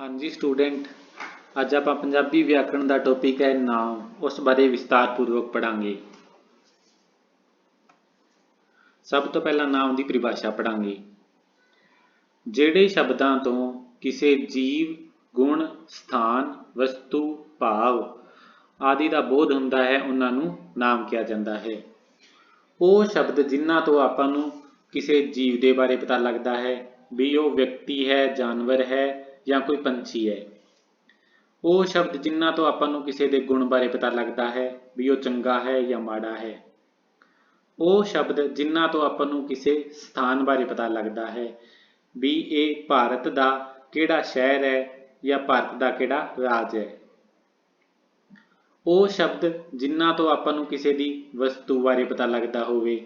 ਹਾਂਜੀ ਸਟੂਡੈਂਟ ਅੱਜ ਆਪਾਂ ਪੰਜਾਬੀ ਵਿਆਕਰਣ ਦਾ ਟੌਪਿਕ ਹੈ ਨਾਮ। ਉਸ ਬਾਰੇ ਵਿਸਤਾਰਪੂਰਵਕ ਪੜਾਂਗੇ ਸਭ ਤੋਂ ਪਹਿਲਾਂ ਨਾਮ ਦੀ ਪਰਿਭਾਸ਼ਾ ਪੜਾਂਗੇ ਜਿਹੜੇ ਸ਼ਬਦਾਂ ਤੋਂ ਕਿਸੇ ਜੀਵ, ਗੁਣ, ਸਥਾਨ, ਵਸਤੂ, ਭਾਵ ਆਦਿ ਦਾ ਬੋਧ ਹੁੰਦਾ ਹੈ, ਉਹਨਾਂ ਨੂੰ ਨਾਮ ਕਿਹਾ ਜਾਂਦਾ ਹੈ। ਉਹ ਸ਼ਬਦ ਜਿਨ੍ਹਾਂ ਤੋਂ ਆਪਾਂ ਨੂੰ ਕਿਸੇ ਜੀਵ ਦੇ ਬਾਰੇ ਪਤਾ ਲੱਗਦਾ ਹੈ, ਵੀ ਉਹ ਵਿਅਕਤੀ ਹੈ, ਜਾਨਵਰ ਹੈ ਜਾਂ ਕੋਈ ਪੰਛੀ ਹੈ। ਉਹ ਸ਼ਬਦ ਜਿਨ੍ਹਾਂ ਤੋਂ ਆਪਾਂ ਨੂੰ ਕਿਸੇ ਦੇ ਗੁਣ ਬਾਰੇ ਪਤਾ ਲੱਗਦਾ ਹੈ, ਵੀ ਉਹ ਚੰਗਾ ਹੈ ਜਾਂ ਮਾੜਾ ਹੈ। ਉਹ ਸ਼ਬਦ ਜਿਨ੍ਹਾਂ ਤੋਂ ਆਪਾਂ ਨੂੰ ਕਿਸੇ ਸਥਾਨ ਬਾਰੇ ਪਤਾ ਲੱਗਦਾ ਹੈ, ਵੀ ਇਹ ਭਾਰਤ ਦਾ ਕਿਹੜਾ ਸ਼ਹਿਰ ਹੈ ਜਾਂ ਭਾਰਤ ਦਾ ਕਿਹੜਾ ਰਾਜ ਹੈ। ਉਹ ਸ਼ਬਦ ਜਿਨ੍ਹਾਂ ਤੋਂ ਆਪਾਂ ਨੂੰ ਕਿਸੇ ਦੀ ਵਸਤੂ ਬਾਰੇ ਪਤਾ ਲੱਗਦਾ ਹੋਵੇ,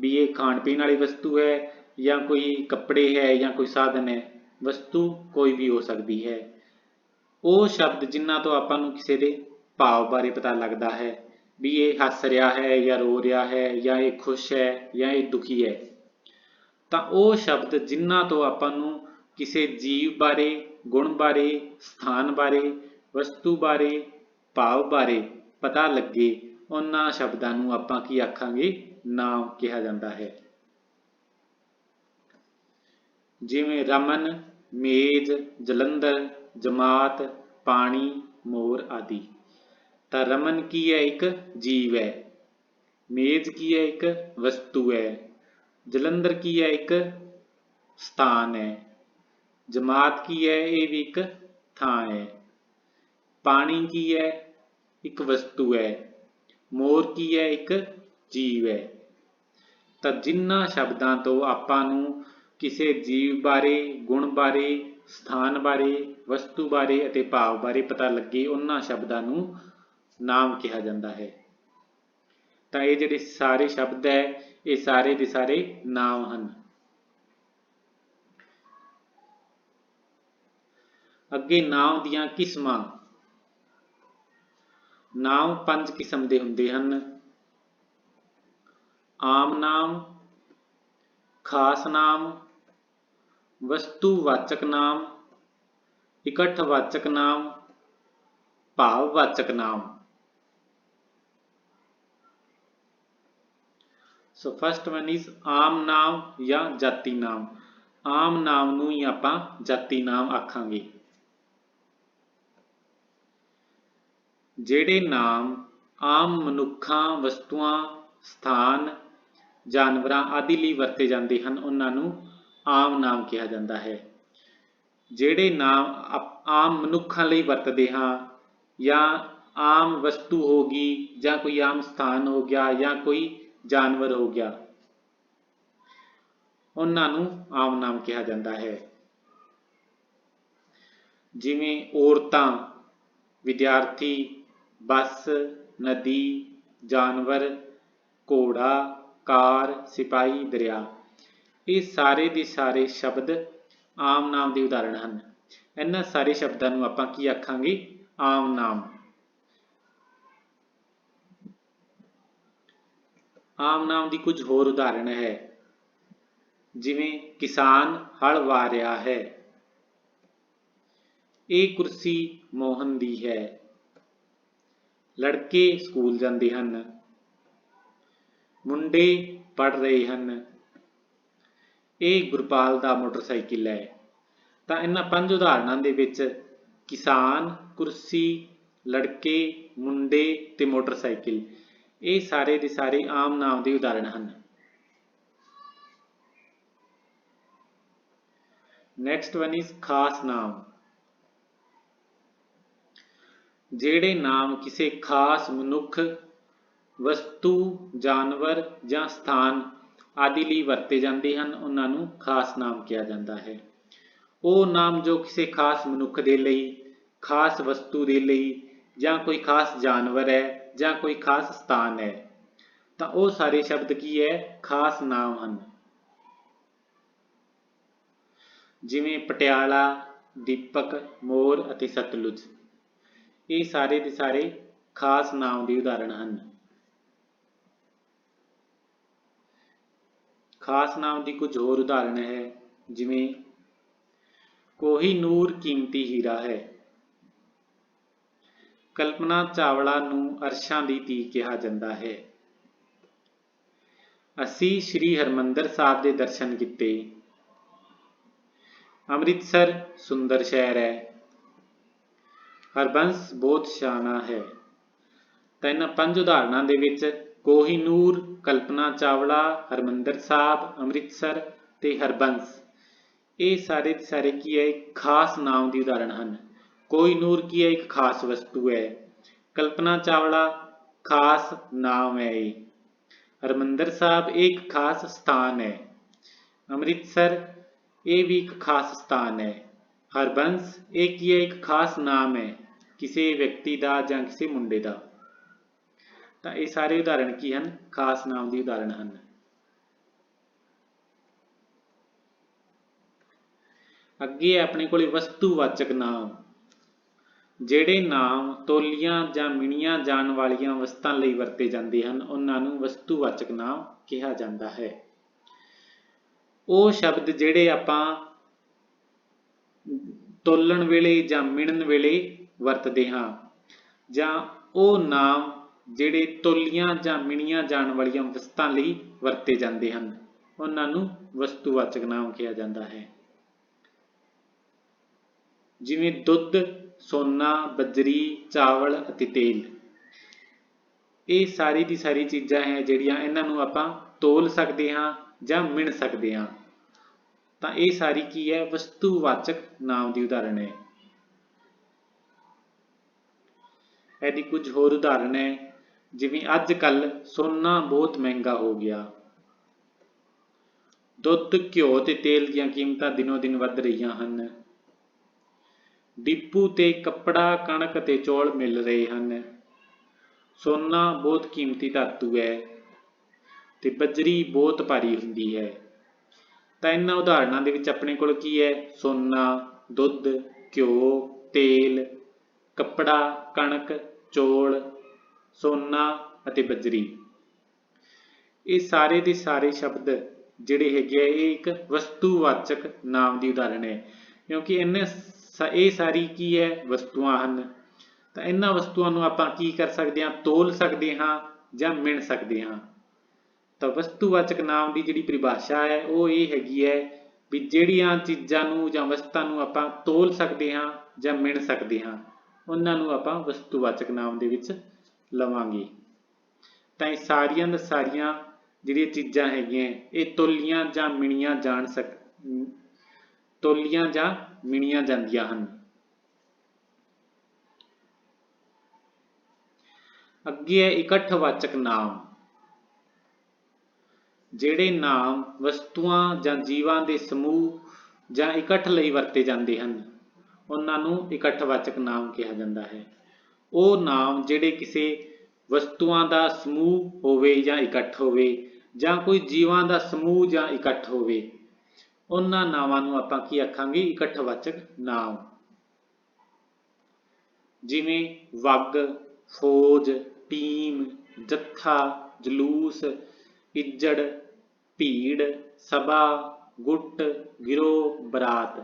ਵੀ ਇਹ ਖਾਣ ਪੀਣ ਵਾਲੀ ਵਸਤੂ ਹੈ ਜਾਂ ਕੋਈ ਕੱਪੜੇ ਹੈ ਜਾਂ ਕੋਈ ਸਾਧਨ ਹੈ। ਵਸਤੂ ਕੋਈ ਵੀ ਹੋ ਸਕਦੀ ਹੈ। ਉਹ ਸ਼ਬਦ ਜਿਨ੍ਹਾਂ ਤੋਂ ਆਪਾਂ ਨੂੰ ਕਿਸੇ ਦੇ ਭਾਵ ਬਾਰੇ ਪਤਾ ਲੱਗਦਾ ਹੈ, ਵੀ ਇਹ ਹੱਸ ਰਿਹਾ ਹੈ ਜਾਂ ਰੋ ਰਿਹਾ ਹੈ ਜਾਂ ਇਹ ਖੁਸ਼ ਹੈ ਜਾਂ ਇਹ ਦੁਖੀ ਹੈ। ਤਾਂ ਉਹ ਸ਼ਬਦ ਜਿਨ੍ਹਾਂ ਤੋਂ ਆਪਾਂ ਨੂੰ ਕਿਸੇ ਜੀਵ ਬਾਰੇ, ਗੁਣ ਬਾਰੇ, ਸਥਾਨ ਬਾਰੇ, ਵਸਤੂ ਬਾਰੇ, ਭਾਵ ਬਾਰੇ ਪਤਾ ਲੱਗੇ, ਉਹਨਾਂ ਸ਼ਬਦਾਂ ਨੂੰ ਆਪਾਂ ਕੀ ਆਖਾਂਗੇ? ਨਾਮ ਕਿਹਾ ਜਾਂਦਾ ਹੈ। ਜਿਵੇਂ ਰਮਨ, ਮੇਜ਼, ਜਲੰਧਰ, ਜਮਾਤ, ਪਾਣੀ, ਮੋਰ ਆਦਿ। ਤਾਂ ਰਮਨ ਕੀ ਹੈ? ਇੱਕ ਜੀਵ ਹੈ। ਮੇਜ਼ ਕੀ ਹੈ? ਇੱਕ ਵਸਤੂ ਹੈ। ਜਲੰਧਰ ਕੀ ਹੈ? ਇੱਕ ਸਥਾਨ ਹੈ। ਜਮਾਤ ਕੀ ਹੈ? ਇਹ ਵੀ ਇੱਕ ਥਾਂ ਹੈ। ਪਾਣੀ ਕੀ ਹੈ? ਇੱਕ ਵਸਤੂ ਹੈ। ਮੋਰ ਕੀ ਹੈ? ਇੱਕ ਜੀਵ ਹੈ। ਤਾਂ ਜਿਨ੍ਹਾਂ ਸ਼ਬਦਾਂ ਤੋਂ ਆਪਾਂ ਨੂੰ ਕਿਸੇ ਜੀਵ ਬਾਰੇ, ਗੁਣ ਬਾਰੇ, ਸਥਾਨ ਬਾਰੇ, ਵਸਤੂ ਬਾਰੇ ਅਤੇ ਭਾਵ ਬਾਰੇ ਪਤਾ ਲੱਗੇ ਉਹਨਾਂ ਸ਼ਬਦਾਂ ਨੂੰ ਨਾਮ ਕਿਹਾ ਜਾਂਦਾ ਹੈ। ਤਾਂ ਇਹ ਜਿਹੜੇ ਸਾਰੇ ਸ਼ਬਦ ਹੈ, ਇਹ ਸਾਰੇ ਦੇ ਸਾਰੇ ਨਾਮ ਹਨ। ਅੱਗੇ ਨਾਮ ਦੀਆਂ ਕਿਸਮਾਂ। ਨਾਮ ਪੰਜ ਕਿਸਮ ਦੇ ਹੁੰਦੇ ਹਨ। ਆਮ ਨਾਮ, ਖਾਸ ਨਾਮ ਵਸਤੂਵਾਚਕ ਨਾਮ ਇਕੱਠਵਾਚਕ ਨਾਮ ਭਾਵਵਾਚਕ ਨਾਮ। ਸੋ ਫਸਟ ਵਨ ਇਜ਼ ਆਮ ਨਾਮ ਜਾਂ ਜਾਤੀ ਨਾਮ। ਆਮ ਨਾਮ ਨੂੰ ਹੀ ਆਪਾਂ ਜਾਤੀ ਨਾਮ ਆਖਾਂਗੇ। ਜਿਹੜੇ ਨਾਮ ਆਮ ਮਨੁੱਖਾਂ, ਵਸਤੂਆਂ, ਸਥਾਨ, ਜਾਨਵਰਾਂ ਆਦਿ ਲਈ ਵਰਤੇ ਜਾਂਦੇ ਹਨ, ਉਹਨਾਂ ਨੂੰ ਆਮ ਨਾਮ ਕਿਹਾ ਜਾਂਦਾ ਹੈ। ਜਿਹੜੇ ਨਾਮ ਆਮ ਮਨੁੱਖਾਂ ਲਈ ਵਰਤਦੇ ਹਾਂ ਜਾਂ ਆਮ ਵਸਤੂ ਹੋ ਜਾਂ ਕੋਈ ਆਮ ਸਥਾਨ ਹੋ ਗਿਆ ਜਾਂ ਕੋਈ ਜਾਨਵਰ ਹੋ ਗਿਆ, ਉਹਨਾਂ ਨੂੰ ਆਮ ਨਾਮ ਕਿਹਾ ਜਾਂਦਾ ਹੈ। ਜਿਵੇਂ ਔਰਤਾਂ, ਵਿਦਿਆਰਥੀ, ਬੱਸ, ਨਦੀ, ਜਾਨਵਰ, ਘੋੜਾ, ਕਾਰ, ਸਿਪਾਹੀ, ਦਰਿਆ। ਇਹ ਸਾਰੇ ਦੇ ਸਾਰੇ ਸ਼ਬਦ ਆਮ ਨਾਮ ਦੇ ਉਦਾਹਰਣ ਹਨ। ਇਹਨਾਂ ਸਾਰੇ ਸ਼ਬਦਾਂ ਨੂੰ ਆਪਾਂ ਕੀ ਆਖਾਂਗੇ? ਆਮ ਨਾਮ। ਆਮ ਨਾਮ ਦੀ ਕੁਝ ਹੋਰ ਉਦਾਹਰਣ ਹੈ। ਜਿਵੇਂ ਕਿਸਾਨ ਹਲ ਵਾਰਿਆ ਹੈ। ਇਹ ਕੁਰਸੀ ਮੋਹਨ ਦੀ ਹੈ। ਲੜਕੇ ਸਕੂਲ ਜਾਂਦੇ ਹਨ। ਮੁੰਡੇ ਪੜ ਰਹੇ ਹਨ। ਇਹ ਗੁਰਪਾਲ ਦਾ ਮੋਟਰਸਾਈਕਲ ਹੈ। ਤਾਂ ਇਹਨਾਂ ਪੰਜ ਉਦਾਹਰਣਾਂ ਦੇ ਵਿੱਚ ਕਿਸਾਨ, ਕੁਰਸੀ, ਲੜਕੇ, ਮੁੰਡੇ ਤੇ ਮੋਟਰਸਾਈਕਲ। ਇਹ ਸਾਰੇ ਦੇ ਸਾਰੇ ਆਮ ਨਾਮ ਦੇ ਉਦਾਹਰਣ ਹਨ। ਨੈਕਸਟ ਵਨ ਇਜ਼ ਖਾਸ ਨਾਮ। ਜਿਹੜੇ ਨਾਮ ਕਿਸੇ ਖਾਸ ਮਨੁੱਖ, ਵਸਤੂ, ਜਾਨਵਰ ਜਾਂ ਸਥਾਨ ਆਦਿ ਲਈ ਵਰਤੇ ਜਾਂਦੇ ਹਨ, ਉਹਨਾਂ ਨੂੰ ਖਾਸ ਨਾਮ ਕਿਹਾ ਜਾਂਦਾ ਹੈ। ਉਹ ਨਾਮ ਜੋ ਕਿਸੇ ਖਾਸ ਮਨੁੱਖ ਦੇ ਲਈ, ਖਾਸ ਵਸਤੂ ਦੇ ਲਈ ਜਾਂ ਕੋਈ ਖਾਸ ਜਾਨਵਰ ਹੈ ਜਾਂ ਕੋਈ ਖਾਸ ਸਥਾਨ ਹੈ, ਤਾਂ ਉਹ ਸਾਰੇ ਸ਼ਬਦ ਕੀ ਹੈ? ਖਾਸ ਨਾਮ ਹਨ। ਜਿਵੇਂ ਪਟਿਆਲਾ, ਦੀਪਕ, ਮੋਰ ਅਤੇ ਸਤਲੁਜ। ਇਹ ਸਾਰੇ ਦੇ ਸਾਰੇ ਖਾਸ ਨਾਮ ਦੇ ਉਦਾਹਰਣ ਹਨ। ਖਾਸ ਨਾਮ ਦੀ ਕੁਝ ਹੋਰ ਉਦਾਹਰਣ ਹੈ, ਜਿਵੇਂ ਕੋਹੀ ਨੂਰ ਕੀਮਤੀ ਹੀਰਾ ਹੈ। ਕਲਪਨਾ ਚਾਵਲਾ ਨੂੰ ਅਰਸ਼ਾਂ ਦੀ ਧੀ ਕਿਹਾ ਜਾਂਦਾ ਹੈ। ਅਸੀਂ ਸ੍ਰੀ ਹਰਮੰਦਰ ਸਾਹਿਬ ਦੇ ਦਰਸ਼ਨ ਕੀਤੇ। ਅੰਮ੍ਰਿਤਸਰ ਸੁੰਦਰ ਸ਼ਹਿਰ ਹੈ। ਹਰਬੰਸ ਬਹੁਤ ਸ਼ਾਨਾ ਹੈ। ਤਾਂ ਇਹਨਾਂ ਪੰਜ ਉਦਾਹਰਣਾਂ ਦੇ ਵਿੱਚ ਕੋਹੀਨੂਰ ਕਲਪਨਾ ਚਾਵਲਾ, ਹਰਮੰਦਰ ਸਾਹਿਬ, ਅੰਮ੍ਰਿਤਸਰ ਤੇ ਹਰਬੰਸ। ਇਹ ਸਾਰੇ ਦੇ ਸਾਰੇ ਕੀ ਹੈ? ਇੱਕ ਖਾਸ ਨਾਮ ਦੀ ਉਦਾਹਰਣ ਹਨ। ਕੋਹੀਨੂਰ ਕੀ ਹੈ? ਇੱਕ ਖਾਸ ਵਸਤੂ ਹੈ। ਕਲਪਨਾ ਚਾਵਲਾ ਖਾਸ ਨਾਮ ਹੈ ਇਹ। ਹਰਮੰਦਰ ਸਾਹਿਬ ਇਹ ਇੱਕ ਖਾਸ ਸਥਾਨ ਹੈ। ਅੰਮ੍ਰਿਤਸਰ ਇਹ ਵੀ ਇੱਕ ਖਾਸ ਸਥਾਨ ਹੈ। ਹਰਬੰਸ ਇਹ ਕੀ ਹੈ? ਇੱਕ ਖਾਸ ਨਾਮ ਹੈ। ਕਿਸੇ ਵਿਅਕਤੀ ਦਾ ਜਾਂ ਕਿਸੇ ਮੁੰਡੇ ਦਾ। ਤਾਂ ਇਹ ਸਾਰੇ ਉਦਾਹਰਣ ਕੀ ਹਨ? ਖਾਸ ਨਾਮ ਦੀ ਉਦਾਹਰਣ ਹਨ। ਅੱਗੇ ਆਪਣੇ ਕੋਲੇ ਵਸਤੂਵਾਚਕ ਨਾਮ। ਜਿਹੜੇ ਨਾਮ ਤੋਲੀਆਂ ਜਾਂ ਮਿਣੀਆਂ ਜਾਣ ਵਾਲੀਆਂ ਵਸਤਾਂ ਲਈ ਵਰਤੇ ਜਾਂਦੇ ਹਨ, ਉਹਨਾਂ ਨੂੰ ਵਸਤੂਵਾਚਕ ਨਾਮ ਕਿਹਾ ਜਾਂਦਾ ਹੈ। ਉਹ ਸ਼ਬਦ ਜਿਹੜੇ ਆਪਾਂ ਤੋਲਣ ਵੇਲੇ ਜਾਂ ਮਿਣਨ ਵੇਲੇ ਵਰਤਦੇ ਹਾਂ ਜਾਂ ਉਹ ਨਾਮ ਜਿਹੜੇ ਤੋਲੀਆਂ ਜਾਂ ਮਿਣੀਆਂ ਜਾਣ ਵਾਲੀਆਂ ਵਸਤਾਂ ਲਈ ਵਰਤੇ ਜਾਂਦੇ ਹਨ, ਉਹਨਾਂ ਨੂੰ ਵਸਤੂਵਾਚਕ ਨਾਮ ਕਿਹਾ ਜਾਂਦਾ ਹੈ। ਜਿਵੇਂ ਦੁੱਧ, ਸੋਨਾ, ਬਜਰੀ, ਚਾਵਲ ਅਤੇ ਤੇਲ। ਇਹ ਸਾਰੀ ਦੀ ਸਾਰੀ ਚੀਜ਼ਾਂ ਹੈ ਜਿਹੜੀਆਂ ਇਹਨਾਂ ਨੂੰ ਆਪਾਂ ਤੋਲ ਸਕਦੇ ਹਾਂ ਜਾਂ ਮਿਣ ਸਕਦੇ ਹਾਂ। ਤਾਂ ਇਹ ਸਾਰੀ ਕੀ ਹੈ? ਵਸਤੂਵਾਚਕ ਨਾਮ ਦੀ ਉਦਾਹਰਣ ਹੈ। ਇਹਦੀ ਕੁਝ ਹੋਰ ਉਦਾਹਰਣ ਹੈ। ਜਿਵੇਂ ਅੱਜ ਕੱਲ ਸੋਨਾ ਬਹੁਤ ਮਹਿੰਗਾ ਹੋ ਗਿਆ। ਦੁੱਧ, ਘਿਓ ਤੇ ਤੇਲ ਦੀਆਂ ਕੀਮਤਾਂ ਦਿਨੋ ਦਿਨ ਵੱਧ ਰਹੀਆਂ ਹਨ। ਡਿਪੂ ਤੇ ਕੱਪੜਾ, ਕਣਕ ਤੇ ਚੌਲ ਮਿਲ ਰਹੇ ਹਨ। ਸੋਨਾ ਬਹੁਤ ਕੀਮਤੀ ਧਾਤੂ ਹੈ ਤੇ ਬਜਰੀ ਬਹੁਤ ਭਾਰੀ ਹੁੰਦੀ ਹੈ। ਤਾਂ ਇਹਨਾਂ ਉਦਾਹਰਣਾਂ ਦੇ ਵਿੱਚ ਆਪਣੇ ਕੋਲ ਕੀ ਹੈ? ਸੋਨਾ, ਦੁੱਧ, ਘਿਓ, ਤੇਲ, ਕੱਪੜਾ, ਕਣਕ, ਚੌਲ ਸੋਨਾ ਅਤੇ ਬਜਰੀ। ਇਹ ਸਾਰੇ ਦੇ ਸਾਰੇ ਸ਼ਬਦ ਜਿਹੜੇ ਹੈਗੇ ਆ, ਇਹ ਇੱਕ ਵਸਤੂਵਾਚਕ ਨਾਮ ਦੀ ਉਦਾਹਰਣ ਹੈ। ਕਿਉਂਕਿ ਇਹਨੇ ਇਹ ਸਾਰੀ ਕੀ ਹੈ? ਵਸਤੂਆਂ ਹਨ। ਤਾਂ ਇਹਨਾਂ ਵਸਤੂਆਂ ਨੂੰ ਆਪਾਂ ਕੀ ਕਰ ਸਕਦੇ ਹਾਂ? ਤੋਲ ਸਕਦੇ ਹਾਂ ਜਾਂ ਮਿਣ ਸਕਦੇ ਹਾਂ। ਤਾਂ ਵਸਤੂਵਾਚਕ ਨਾਮ ਦੀ ਜਿਹੜੀ ਪਰਿਭਾਸ਼ਾ ਹੈ, ਉਹ ਇਹ ਹੈਗੀ ਹੈ ਵੀ ਜਿਹੜੀਆਂ ਚੀਜ਼ਾਂ ਨੂੰ ਜਾਂ ਵਸਤਾਂ ਨੂੰ ਆਪਾਂ ਤੋਲ ਸਕਦੇ ਹਾਂ ਜਾਂ ਮਿਣ ਸਕਦੇ ਹਾਂ, ਉਹਨਾਂ ਨੂੰ ਆਪਾਂ ਵਸਤੂਵਾਚਕ ਨਾਮ ਦੇ ਵਿੱਚ ਲਵਾਂਗੇ। ਤਾਂ ਇਹ ਸਾਰੀਆਂ ਦਾ ਸਾਰੀਆਂ ਜਿਹੜੀਆਂ ਚੀਜ਼ਾਂ ਹੈਗੀਆਂ, ਇਹ ਤੋਲੀਆਂ ਜਾਂ ਮਿਣੀਆਂ ਜਾਣ ਸਕ ਤੋਲੀਆਂ ਜਾਂ ਮਿਣੀਆਂ ਜਾਂਦੀਆਂ ਹਨ। ਅੱਗੇ ਹੈ ਇਕੱਠਵਾਚਕ ਨਾਮ। ਜਿਹੜੇ ਨਾਮ ਵਸਤੂਆਂ ਜਾਂ ਜੀਵਾਂ ਦੇ ਸਮੂਹ ਜਾਂ ਇਕੱਠ ਲਈ ਵਰਤੇ ਜਾਂਦੇ ਹਨ, ਉਹਨਾਂ ਨੂੰ ਇਕੱਠਵਾਚਕ ਨਾਮ ਕਿਹਾ ਜਾਂਦਾ ਹੈ। ਉਹ ਨਾਮ ਜਿਹੜੇ ਕਿਸੇ ਵਸਤੂਆਂ ਦਾ ਸਮੂਹ ਹੋਵੇ ਜਾਂ ਇਕੱਠ ਹੋਵੇ ਜਾਂ ਕੋਈ ਜੀਵਾਂ ਦਾ ਸਮੂਹ ਜਾਂ ਇਕੱਠ ਹੋਵੇ, ਉਹਨਾਂ ਨਾਵਾਂ ਨੂੰ ਆਪਾਂ ਕੀ ਆਖਾਂਗੇ? ਇਕੱਠਵਾਚਕ ਨਾਮ। ਜਿਵੇਂ ਵਗ, ਫੌਜ, ਟੀਮ, ਜੱਥਾ, ਜਲੂਸ, ਇੱਜੜ, ਭੀੜ, ਸਭਾ, ਗੁੱਟ, ਗਿਰੋਹ, ਬਰਾਤ।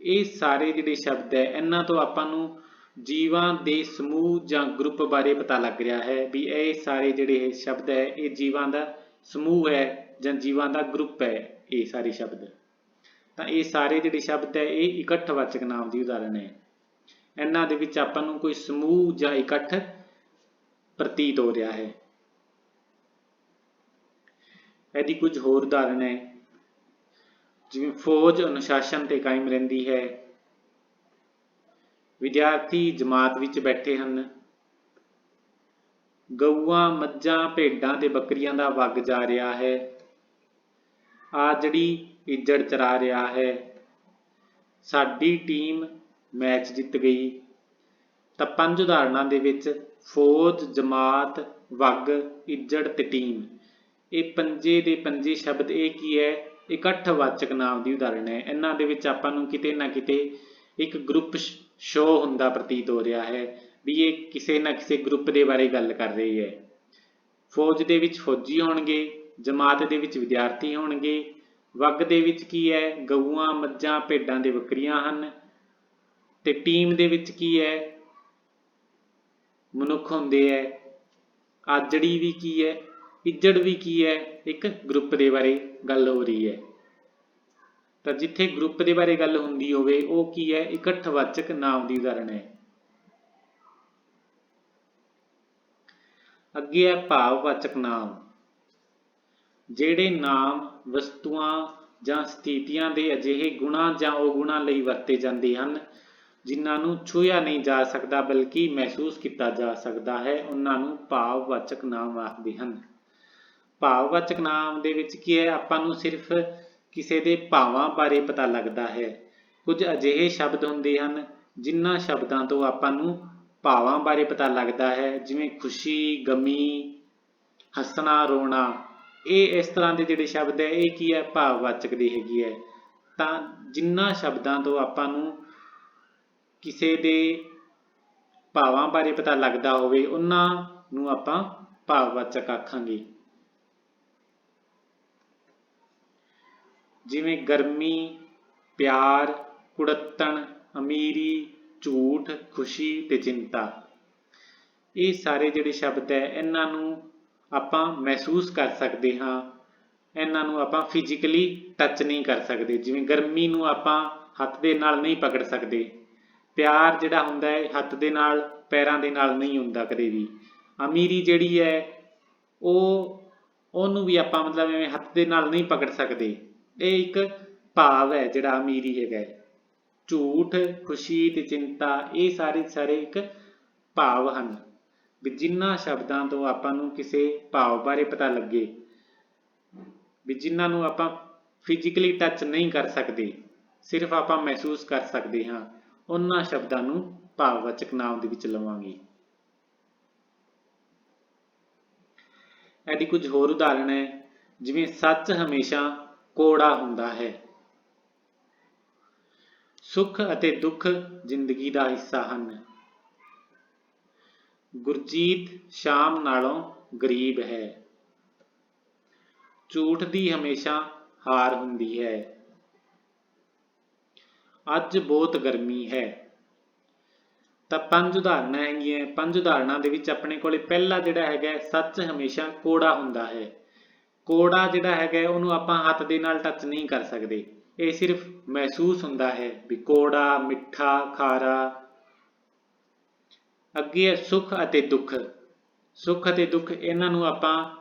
ਇਹ ਸਾਰੇ ਜਿਹੜੇ ਸ਼ਬਦ ਹੈ, ਇਹਨਾਂ ਤੋਂ ਆਪਾਂ ਨੂੰ ਜੀਵਾਂ ਦੇ ਸਮੂਹ ਜਾਂ ਗਰੁੱਪ ਬਾਰੇ ਪਤਾ ਲੱਗ ਰਿਹਾ ਹੈ ਵੀ ਇਹ ਸਾਰੇ ਜਿਹੜੇ ਸ਼ਬਦ ਹੈ, ਇਹ ਜੀਵਾਂ ਦਾ ਸਮੂਹ ਹੈ ਜਾਂ ਜੀਵਾਂ ਦਾ ਗਰੁੱਪ ਹੈ, ਇਹ ਸਾਰੇ ਸ਼ਬਦ। ਤਾਂ ਇਹ ਸਾਰੇ ਜਿਹੜੇ ਸ਼ਬਦ ਹੈ, ਇਹ ਇਕੱਠਵਾਚਕ ਨਾਮ ਦੀ ਉਦਾਹਰਣ ਹੈ। ਇਹਨਾਂ ਦੇ ਵਿੱਚ ਆਪਾਂ ਨੂੰ ਕੋਈ ਸਮੂਹ ਜਾਂ ਇਕੱਠ ਪ੍ਰਤੀਤ ਹੋ ਰਿਹਾ ਹੈ। ਇਹਦੀ ਕੁਝ ਹੋਰ ਉਦਾਹਰਣ ਹੈ। ਜਿਵੇਂ ਫੌਜ ਅਨੁਸ਼ਾਸਨ ਤੇ ਕਾਇਮ ਰਹਿੰਦੀ ਹੈ ਵਿਦਿਆਰਥੀ ਜਮਾਤ ਵਿੱਚ ਬੈਠੇ ਹਨ। ਗਊਆਂ, ਮੱਝਾਂ, ਭੇਡਾਂ ਤੇ ਬੱਕਰੀਆਂ ਦਾ ਵਗ ਜਾ ਰਿਹਾ ਹੈ। ਆ ਇੱਜੜ ਚਰਾ ਰਿਹਾ ਹੈ। ਸਾਡੀ ਟੀਮ ਮੈਚ ਜਿੱਤ ਗਈ। ਤਾਂ ਪੰਜ ਉਦਾਹਰਣਾਂ ਦੇ ਵਿੱਚ ਫੌਜ, ਜਮਾਤ, ਵਗ, ਇੱਜੜ ਤੇ ਟੀਮ। ਇਹ ਪੰਜੇ ਦੇ ਪੰਜੇ ਸ਼ਬਦ ਇਹ ਕੀ ਹੈ? ਇਕੱਠ ਵਾਚਕ ਨਾਮ ਦੀ ਉਦਾਹਰਣ ਹੈ। ਇਹਨਾਂ ਦੇ ਵਿੱਚ ਆਪਾਂ ਨੂੰ ਕਿਤੇ ਨਾ ਕਿਤੇ ਇੱਕ ਗਰੁੱਪ ਸ਼ੋ ਹੁੰਦਾ ਪ੍ਰਤੀਤ ਹੋ ਰਿਹਾ ਹੈ ਵੀ ਇਹ ਕਿਸੇ ਨਾ ਕਿਸੇ ਗਰੁੱਪ ਦੇ ਬਾਰੇ ਗੱਲ ਕਰ ਰਹੀ ਹੈ। ਫੌਜ ਦੇ ਵਿੱਚ ਫੌਜੀ ਹੋਣਗੇ, ਜਮਾਤ ਦੇ ਵਿੱਚ ਵਿਦਿਆਰਥੀ ਹੋਣਗੇ, ਵਗ ਦੇ ਵਿੱਚ ਕੀ ਹੈ, ਗਊਆਂ, ਮੱਝਾਂ, ਭੇਡਾਂ ਦੇ ਬੱਕਰੀਆਂ ਹਨ ਤੇ ਟੀਮ ਦੇ ਵਿੱਚ ਕੀ ਹੈ, ਮਨੁੱਖ ਹੁੰਦੇ ਹੈ, ਆਜੜੀ ਵੀ ਕੀ ਹੈ, ਇੱਜੜ ਵੀ ਕੀ ਹੈ, ਇੱਕ ਗਰੁੱਪ ਦੇ ਬਾਰੇ ਗੱਲ ਹੋ ਰਹੀ ਹੈ। ਤਾਂ ਜਿੱਥੇ ਗਰੁੱਪ ਦੇ ਬਾਰੇ ਗੱਲ ਹੁੰਦੀ ਹੋਵੇ, ਉਹ ਕੀ ਹੈ? ਇਕੱਠਵਾਚਕ ਨਾਮ ਦੀ ਉਦਾਹਰਣ ਹੈ। ਅੱਗੇ ਹੈ ਭਾਵਵਾਚਕ ਨਾਮ। ਜਿਹੜੇ ਨਾਮ, ਵਸਤੂਆਂ ਜਾਂ ਸਥਿਤੀਆਂ ਦੇ ਅਜਿਹੇ ਗੁਣਾਂ ਜਾਂ ਔਗੁਣਾਂ ਲਈ ਵਰਤੇ ਜਾਂਦੇ ਹਨ, ਜਿਨ੍ਹਾਂ ਨੂੰ ਛੂਹਿਆ ਨਹੀਂ ਜਾ ਸਕਦਾ, ਬਲਕਿ ਮਹਿਸੂਸ ਕੀਤਾ ਜਾ ਸਕਦਾ ਹੈ, ਉਹਨਾਂ ਨੂੰ ਭਾਵਵਾਚਕ ਨਾਮ ਆਖਦੇ ਹਨ। ਭਾਵਵਾਚਕ ਨਾਮ ਦੇ ਵਿੱਚ ਕੀ ਹੈ? ਆਪਾਂ ਨੂੰ ਸਿਰਫ ਕਿਸੇ ਦੇ ਭਾਵਾਂ ਬਾਰੇ ਪਤਾ ਲੱਗਦਾ ਹੈ। ਕੁਝ ਅਜਿਹੇ ਸ਼ਬਦ ਹੁੰਦੇ ਹਨ, ਜਿਨ੍ਹਾਂ ਸ਼ਬਦਾਂ ਤੋਂ ਆਪਾਂ ਨੂੰ ਭਾਵਾਂ ਬਾਰੇ ਪਤਾ ਲੱਗਦਾ ਹੈ, ਜਿਵੇਂ ਖੁਸ਼ੀ, ਗਮੀ, ਹੱਸਣਾ, ਰੋਣਾ। ਇਹ ਇਸ ਤਰ੍ਹਾਂ ਦੇ ਜਿਹੜੇ ਸ਼ਬਦ ਹੈ, ਇਹ ਕੀ ਹੈ? ਭਾਵਵਾਚਕ ਦੀ ਹੈਗੀ ਹੈ। ਤਾਂ ਜਿਨ੍ਹਾਂ ਸ਼ਬਦਾਂ ਤੋਂ ਆਪਾਂ ਨੂੰ ਕਿਸੇ ਦੇ ਭਾਵਾਂ ਬਾਰੇ ਪਤਾ ਲੱਗਦਾ ਹੋਵੇ, ਉਹਨਾਂ ਨੂੰ ਆਪਾਂ ਭਾਵਵਾਚਕ ਆਖਾਂਗੇ। ਜਿਵੇਂ ਗਰਮੀ, ਪਿਆਰ, ਕੁੜੱਤਣ, ਅਮੀਰੀ, ਝੂਠ, ਖੁਸ਼ੀ ਤੇ ਚਿੰਤਾ। ਇਹ ਸਾਰੇ ਜਿਹੜੇ ਸ਼ਬਦ ਹੈ, ਇਹਨਾਂ ਨੂੰ ਆਪਾਂ ਮਹਿਸੂਸ ਕਰ ਸਕਦੇ ਹਾਂ। ਇਹਨਾਂ ਨੂੰ ਆਪਾਂ ਫਿਜ਼ੀਕਲੀ ਟੱਚ ਨਹੀਂ ਕਰ ਸਕਦੇ। ਜਿਵੇਂ ਗਰਮੀ ਨੂੰ ਆਪਾਂ ਹੱਥ ਦੇ ਨਾਲ ਨਹੀਂ ਪਕੜ ਸਕਦੇ। ਪਿਆਰ ਜਿਹੜਾ ਹੁੰਦਾ ਹੈ, ਹੱਥ ਦੇ ਨਾਲ, ਪੈਰਾਂ ਦੇ ਨਾਲ ਨਹੀਂ ਹੁੰਦਾ ਕਦੇ ਵੀ। ਅਮੀਰੀ ਜਿਹੜੀ ਹੈ, ਉਹ ਉਹਨੂੰ ਵੀ ਆਪਾਂ ਮਤਲਬ ਐਵੇਂ ਹੱਥ ਦੇ ਨਾਲ ਨਹੀਂ ਪਕੜ ਸਕਦੇ। ਇਹ ਇੱਕ ਭਾਵ ਹੈ ਜਿਹੜਾ ਅਮੀਰੀ ਹੈਗਾ ਹੈ। ਝੂਠ, ਖੁਸ਼ੀ ਤੇ ਚਿੰਤਾ, ਇਹ ਸਾਰੇ ਸਾਰੇ ਇੱਕ ਭਾਵ ਹਨ ਵੀ ਜਿਨ੍ਹਾਂ ਸ਼ਬਦਾਂ ਤੋਂ ਆਪਾਂ ਨੂੰ ਕਿਸੇ ਭਾਵ ਬਾਰੇ ਪਤਾ ਲੱਗੇ, ਵੀ ਜਿਨ੍ਹਾਂ ਨੂੰ ਆਪਾਂ ਫਿਜ਼ੀਕਲੀ ਟੱਚ ਨਹੀਂ ਕਰ ਸਕਦੇ, ਸਿਰਫ ਆਪਾਂ ਮਹਿਸੂਸ ਕਰ ਸਕਦੇ ਹਾਂ, ਉਹਨਾਂ ਸ਼ਬਦਾਂ ਨੂੰ ਭਾਵਵਾਚਕ ਨਾਮ ਦੇ ਵਿੱਚ ਲਵਾਂਗੇ ਇਹਦੀ ਕੁਝ ਹੋਰ ਉਦਾਹਰਣ ਹੈ, ਜਿਵੇਂ ਸੱਚ ਹਮੇਸ਼ਾ ਕੋੜਾ ਹੁੰਦਾ ਹੈ। ਸੁੱਖ ਅਤੇ ਦੁੱਖ ਜ਼ਿੰਦਗੀ ਦਾ ਹਿੱਸਾ ਹਨ। ਗੁਰਜੀਤ ਸ਼ਾਮ ਨਾਲੋਂ ਗਰੀਬ ਹੈ। ਝੂਠ ਦੀ ਹਮੇਸ਼ਾ ਹਾਰ ਹੁੰਦੀ ਹੈ। ਅੱਜ ਬਹੁਤ ਗਰਮੀ ਹੈ। ਤਾਂ ਪੰਜ ਉਦਾਹਰਨਾਂ ਹੈਗੀਆਂ। ਪੰਜ ਉਦਾਹਰਨਾਂ ਦੇ ਵਿੱਚ ਆਪਣੇ ਕੋਲੇ ਪਹਿਲਾ ਜਿਹੜਾ ਹੈਗਾ, ਸੱਚ ਹਮੇਸ਼ਾ ਕੋੜਾ ਹੁੰਦਾ ਹੈ। ਕੋੜਾ ਜਿਹੜਾ ਹੈਗਾ ਉਹਨੂੰ ਆਪਾਂ ਹੱਥ ਦੇ ਨਾਲ ਟੱਚ ਨਹੀਂ ਕਰ ਸਕਦੇ। ਇਹ ਸਿਰਫ ਮਹਿਸੂਸ ਹੁੰਦਾ ਹੈ ਵੀ ਕੋੜਾ, ਮਿੱਠਾ, ਖਾਰਾ। ਅੱਗੇ ਹੈ ਸੁੱਖ ਅਤੇ ਦੁੱਖ। ਸੁੱਖ ਅਤੇ ਦੁੱਖ ਇਹਨਾਂ ਨੂੰ ਆਪਾਂ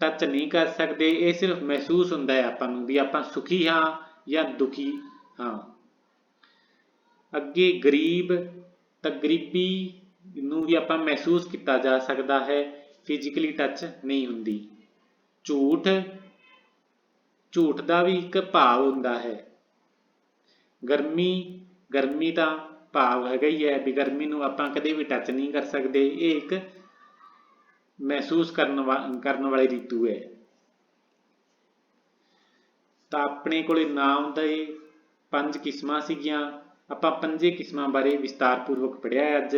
ਟੱਚ ਨਹੀਂ ਕਰ ਸਕਦੇ। ਇਹ ਸਿਰਫ ਮਹਿਸੂਸ ਹੁੰਦਾ ਹੈ ਆਪਾਂ ਨੂੰ ਵੀ ਆਪਾਂ ਸੁਖੀ ਹਾਂ ਜਾਂ ਦੁਖੀ ਹਾਂ। ਅੱਗੇ ਗਰੀਬ, ਤਾਂ ਗਰੀਬੀ ਨੂੰ ਵੀ ਆਪਾਂ ਮਹਿਸੂਸ ਕੀਤਾ ਜਾ ਸਕਦਾ ਹੈ ਫਿਜ਼ੀਕਲੀ ਟੱਚ ਨਹੀਂ ਹੁੰਦੀ। ਝੂਠ ਝੂਠ ਦਾ ਵੀ ਇੱਕ ਭਾਵ ਹੁੰਦਾ ਹੈ। ਗਰਮੀ ਗਰਮੀ ਦਾ ਭਾਵ ਹੈਗਾ ਹੀ ਹੈ ਵੀ ਗਰਮੀ ਨੂੰ ਆਪਾਂ ਕਦੇ ਵੀ ਟੱਚ ਨਹੀਂ ਕਰ ਸਕਦੇ। ਇਹ ਇੱਕ ਮਹਿਸੂਸ ਕਰਨ ਵਾ- ਕਰਨ ਵਾਲੀ ਰੀਤੂ ਹੈ। ਤਾਂ ਆਪਣੇ ਕੋਲੇ ਨਾਮ ਦੇ ਪੰਜ ਕਿਸਮਾਂ ਸੀਗੀਆਂ। ਆਪਾਂ ਪੰਜੇ ਕਿਸਮਾਂ ਬਾਰੇ ਵਿਸਤਾਰਪੂਰਵਕ ਪੜ੍ਹਿਆ ਹੈ ਅੱਜ।